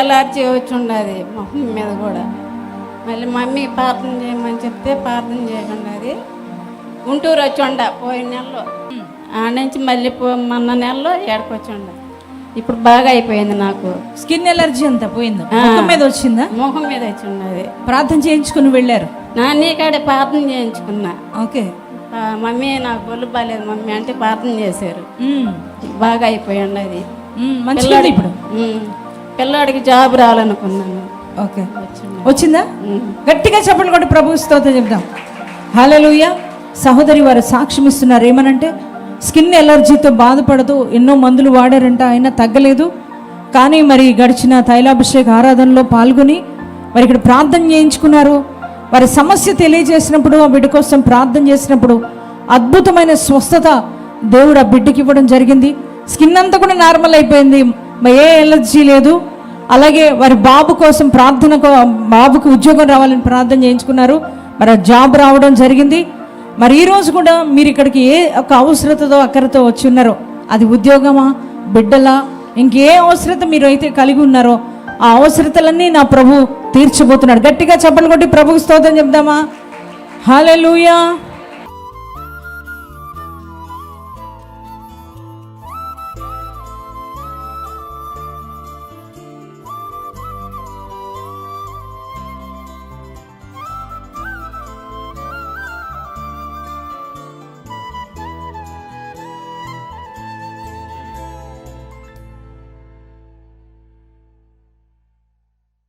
ఎలార్చి వచ్చి ఉండదు మొహం మీద కూడా. మళ్ళీ మమ్మీ ప్రార్థన చేయమని చెప్తే ప్రార్థన చేయకున్నది గుంటూరు వచ్చి ఉండ పోయిన నెలలో. ఆ నుంచి మళ్ళీ పో మొన్న నెలలో ఏడకొచ్చి ఉండ ఇప్పుడు బాగా అయిపోయింది నాకు. స్కిన్ ఎలర్జీ అంతా పోయిందా. ముఖం మీద వచ్చిందా? మొహం మీద వచ్చి ఉన్నది ప్రార్థన చేయించుకుని వెళ్ళారు? నా నీకాడే ప్రార్థన చేయించుకున్నా. ఓకే. మమ్మీ నాకు ఒళ్ళు బాగాలేదు మమ్మీ అంటే ప్రార్థన చేశారు. బాగా అయిపోయి ఉన్నది. మంచిగా ఇప్పుడు. పిల్లాడికి జాబ్ రావాలనుకున్నాను ఓకే. వచ్చింది. గట్టిగా చెప్పండి కూడా ప్రభు స్తోత్రం చెప్దాం హల్లెలూయా. సహోదరి వారు సాక్ష్యం ఇస్తున్నారు. ఏమనంటే స్కిన్ ఎలర్జీతో బాధపడుతూ ఎన్నో మందులు వాడారంట. అయినా తగ్గలేదు. కానీ మరి గడిచిన తైలాభిషేక ఆరాధనలో పాల్గొని మరి ఇక్కడ ప్రార్థన చేయించుకున్నారు. వారి సమస్య తెలియజేసినప్పుడు ఆ బిడ్డ కోసం ప్రార్థన చేసినప్పుడు అద్భుతమైన స్వస్థత దేవుడు ఆ బిడ్డకి ఇవ్వడం జరిగింది. స్కిన్ అంతా కూడా నార్మల్ అయిపోయింది. మరి ఏ ఎలర్జీ లేదు. అలాగే వారి బాబు కోసం ప్రార్థన బాబుకు ఉద్యోగం రావాలని ప్రార్థన చేయించుకున్నారు. మరి ఆ జాబ్ రావడం జరిగింది. మరి ఈరోజు కూడా మీరు ఇక్కడికి ఏ ఒక అవసరతతో అక్కరతో వచ్చి ఉన్నారో అది ఉద్యోగమా బిడ్డలా ఇంకే అవసరత మీరు అయితే కలిగి ఉన్నారో ఆ అవసరతలన్నీ నా ప్రభు తీర్చబోతున్నాడు. గట్టిగా చెప్పలు కొట్టి ప్రభుకు స్తోత్రం చెప్దామా? హాలే లూయా